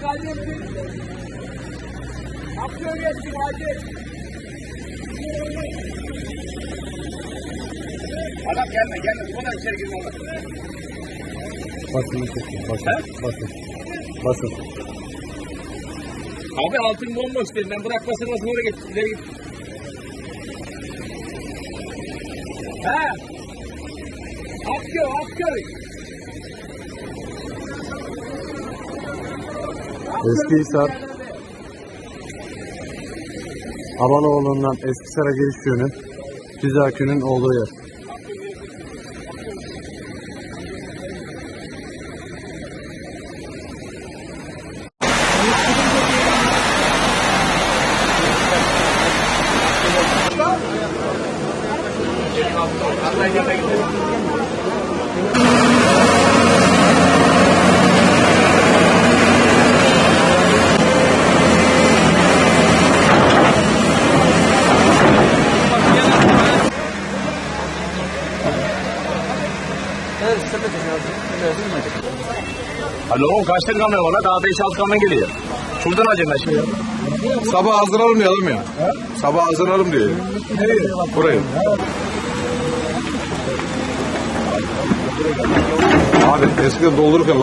kaybettik. Aksiyon geçtik hadi. Adam gelme gelme. Bu kadar içeri girme olmaz. Basın çekin. Basın. Basın. Basın. Abi altın bomboş dedim. Ben bırakmasın nasıl oraya git. He. Akköy, Akköy. Eskihisar Abanoğlu'ndan Eskisar'a giriş yönü Düzakü'nün olduğu yer. Alo kaç tane kamyon var? Daha 5-6 kamyon geliyor. Şuradan acaba şimdi. Sabah hazırlanalım ya ya. Sabah hazırlanalım diye. Burayı. Abi eskiden doldururken